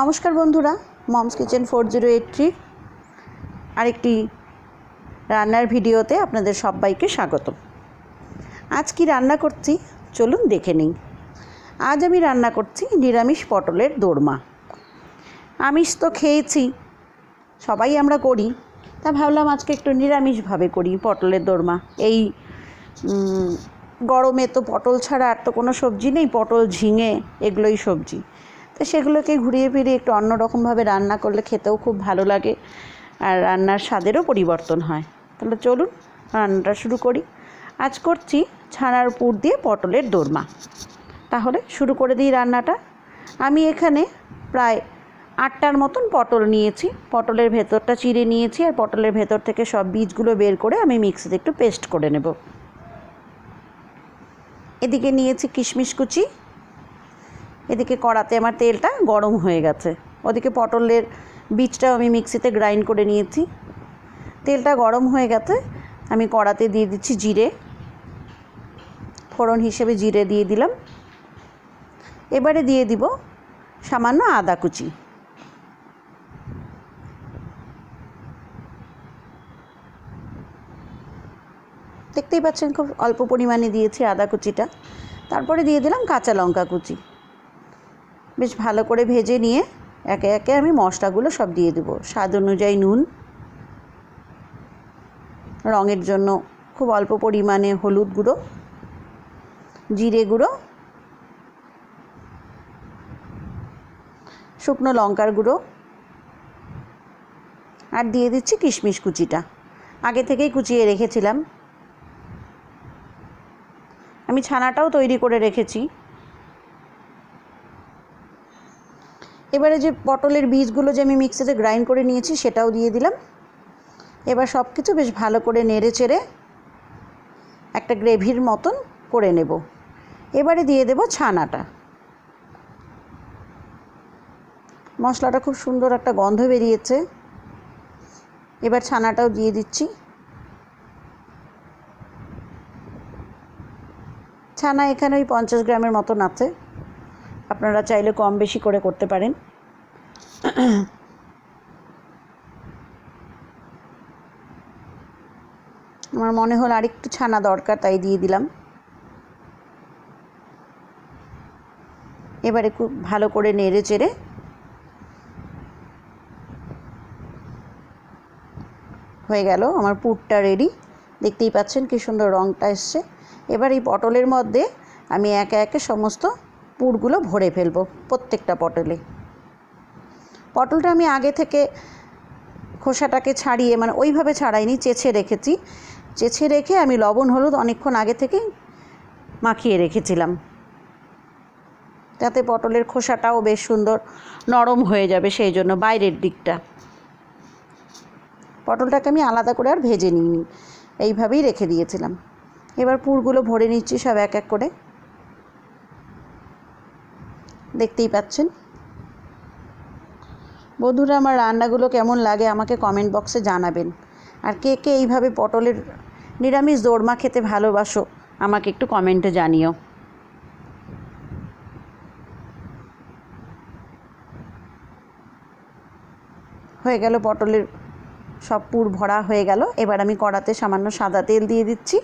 নমস্কার বন্ধুরা, Mom's kitchen four zero eight three. আরেকটি রান্নার ভিডিওতে আপনাদের সবাইকে স্বাগত আজ কি রান্না করছি? চলুন দেখে নিই। আজ আমি রান্না করছি নিরামিষ পটলের দোরমা। আমিষ তো খেয়েছি, সবাই আমরা করি, তা ভাবলাম আজকে একটু নিরামিষভাবে করি পটলের দোরমা। এই গরমে তো পটল ছাড়া আর তো কোনো সবজি নেই, পটল ঝিঙে এগুলোই সবজি। তো সেগুলোকে ঘুরিয়ে ফিরিয়ে একটু অন্যরকমভাবে রান্না করলে খেতেও খুব ভালো লাগে আর রান্নার স্বাদেরও পরিবর্তন হয়। তাহলে চলুন রান্নাটা শুরু করি। আজ করছি ছানার পুর দিয়ে পটলের দোরমা। তাহলে শুরু করে দিই রান্নাটা। আমি এখানে প্রায় আটটার মতন পটল নিয়েছি। পটলের ভেতরটা চিড়ে নিয়েছি আর পটলের ভেতর থেকে সব বীজগুলো বের করে আমি মিক্সিতে একটু পেস্ট করে নেব। এদিকে নিয়েছি কিশমিশ কুচি এদিকে কড়াতে আমার তেলটা গরম হয়ে গেছে। ওদিকে পটলের বীজটাও আমি মিক্সিতে গ্রাইন্ড করে নিয়েছি। তেলটা গরম হয়ে গেছে। আমি কড়াতে দিয়ে দিচ্ছি জিরে। ফোড়ন হিসেবে জিরে দিয়ে দিলাম। এবারে দিয়ে দিব সামান্য আদা কুচি। দেখতেই পাচ্ছেন খুব অল্প পরিমাণে দিয়েছি আদা কুচিটা। তারপরে দিয়ে দিলাম কাঁচা লঙ্কা কুচি। বেশ ভালো করে ভেজে নিয়ে একে একে আমি মশলাগুলো সব দিয়ে দেবো। স্বাদ অনুযায়ী নুন। রঙের জন্য খুব অল্প পরিমাণে হলুদ গুঁড়ো, জিরে গুঁড়ো, শুকনো লঙ্কার গুঁড়ো আর দিয়ে দিচ্ছি কিশমিশ কুচিটা। আগে থেকেই কুচিয়ে রেখেছিলাম। আমি ছানাটাও তৈরি করে রেখেছি। এবারে যে পটলের বীজগুলো যে আমি মিক্সিতে গ্রাইন্ড করে নিয়েছি, সেটাও দিয়ে দিলাম। এবার সব কিছু বেশ ভালো করে নেড়ে চেড়ে একটা গ্রেভির মতন করে নেব। এবারে দিয়ে দেব ছানাটা। মশলাটা খুব সুন্দর একটা গন্ধ বেরিয়েছে। এবার ছানাটাও দিয়ে দিচ্ছি। ছানা এখানে ওই পঞ্চাশ গ্রামের মতন আছে। আপনারা চাইলে কম বেশি করে করতে পারেন। আমার মনে হলো আরেকটু ছানা দরকার, তাই দিয়ে দিলাম। এবারে খুব ভালো করে নেড়ে চেড়ে হয়ে গেল, আমার পুরটা রেডি দেখতেই পাচ্ছেন কি সুন্দর রঙটা এসছে। এবার এই পটলের মধ্যে আমি একে একে সমস্ত পুরগুলো ভরে ফেলব প্রত্যেকটা পটলে। পটলটা আমি আগে থেকে খোসাটাকে ছাড়িয়ে মানে ওইভাবে ছাড়াইনি, চেছে রেখেছি। চেছে রেখে আমি লবণ, হলুদ অনেকক্ষণ আগে থেকেই মাখিয়ে রেখেছিলাম। তাতে পটলের খোসাটাও বেশ সুন্দর নরম হয়ে যাবে সেই জন্য বাইরের দিকটা। পটলটাকে আমি আলাদা করে আর ভেজে নিইনি, এইভাবেই রেখে দিয়েছিলাম। এবার পুরগুলো ভরে নিচ্ছি সব এক এক করে। দেখতেই পাচ্ছেন। বন্ধুরা, আমার রান্নাগুলো কেমন লাগে আমাকে কমেন্ট বক্সে জানাবেন। আর কে কে এইভাবে পটলের নিরামিষ দোরমা খেতে ভালোবাসো, আমাকে একটু কমেন্টে জানিও। হয়ে গেল পটলের সব পুর ভরা হয়ে গেল। এবার আমি কড়াতে সামান্য সাদা তেল দিয়ে দিচ্ছি।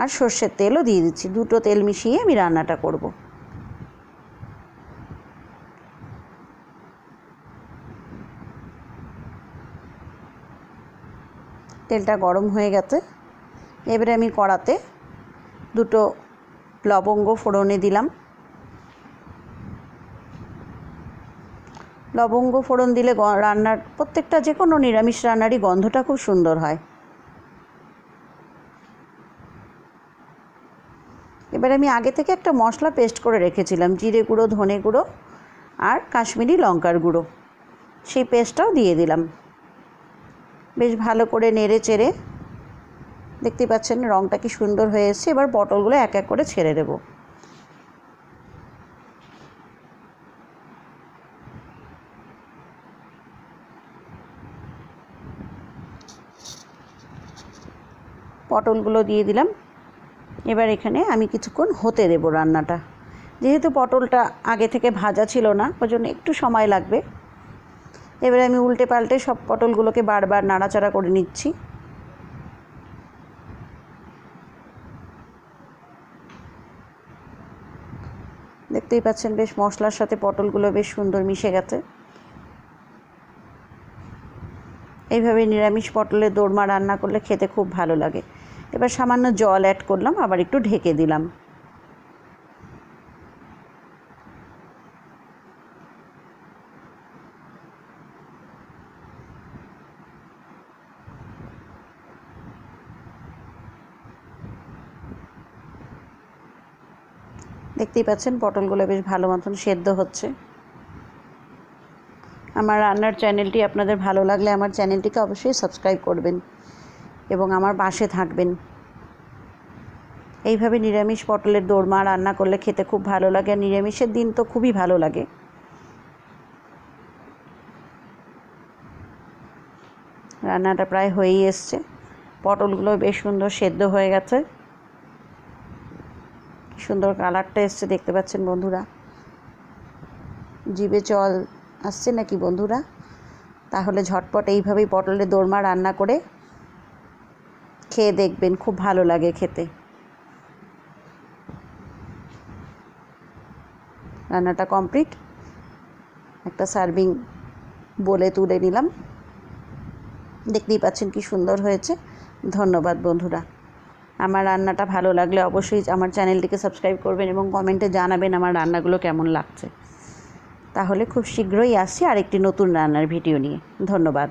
আর সর্ষের তেলও দিয়ে দিচ্ছি। দুটো তেল মিশিয়ে আমি রান্নাটা করব। তেলটা গরম হয়ে গেছে। এবারে আমি কড়াতে দুটো লবঙ্গ ফোড়নে দিলাম। লবঙ্গ ফোড়ন দিলে রান্নার প্রত্যেকটা যে কোনো নিরামিষ রান্নারই গন্ধটা খুব সুন্দর হয়। এবার আমি আগে থেকে একটা মশলা পেস্ট করে রেখেছিলাম, জিরে গুঁড়ো, ধনে গুঁড়ো আর কাশ্মীরি লঙ্কার গুঁড়ো। সেই পেস্টটাও দিয়ে দিলাম। বেশ ভালো করে নেড়ে চেড়ে দেখতে পাচ্ছেন রঙটা কি সুন্দর হয়ে এসছে। এবার পটলগুলো এক এক করে ছেড়ে দেবো। পটলগুলো দিয়ে দিলাম। এবার এখানে আমি কিছুক্ষণ হতে দেবো রান্নাটা। যেহেতু পটলটা আগে থেকে ভাজা ছিল না ওই জন্য একটু সময় লাগবে। এবারে আমি উল্টে পাল্টে সব পটলগুলোকে বারবার নাড়াচাড়া করে নিচ্ছি। দেখতেই পাচ্ছেন বেশ মশলার সাথে পটলগুলো বেশ সুন্দর মিশে গেছে। এইভাবে নিরামিষ পটলের দোরমা রান্না করলে খেতে খুব ভালো লাগে। এবার সামান্য জল অ্যাড করলাম, আবার একটু ঢেকে দিলাম। দেখতেই পাচ্ছেন পটলগুলো বেশ ভালো মতন সেদ্ধ হচ্ছে। আমার রান্নার চ্যানেলটি আপনাদের ভালো লাগলে আমার চ্যানেলটিকে অবশ্যই সাবস্ক্রাইব করবেন। এবং আমার পাশে থাকবেন। এইভাবে নিরামিষ পটলের দোরমা রান্না করলে খেতে খুব ভালো লাগে, আর নিরামিষের দিন তো খুবই ভালো লাগে। রান্নাটা প্রায় হয়েই এসছে। পটলগুলো বেশ সুন্দর সেদ্ধ হয়ে গেছে। সুন্দর কালারটা এসছে দেখতে পাচ্ছেন বন্ধুরা। জিভে জল আসছে নাকি বন্ধুরা? তাহলে ঝটপট এইভাবেই পটলের দোরমা রান্না করে খেয়ে দেখবেন, খুব ভালো লাগে খেতে। রান্নাটা কমপ্লিট। একটা সার্ভিং বলে তুলে নিলাম। দেখতেই পাচ্ছেন কি সুন্দর হয়েছে। ধন্যবাদ বন্ধুরা। আমার রান্নাটা ভালো লাগলে অবশ্যই আমার চ্যানেলটিকে সাবস্ক্রাইব করবেন এবং কমেন্টে জানাবেন আমার রান্নাগুলো কেমন লাগছে। তাহলে খুব শীঘ্রই আসছি আরেকটি নতুন রান্নার ভিডিও নিয়ে। ধন্যবাদ।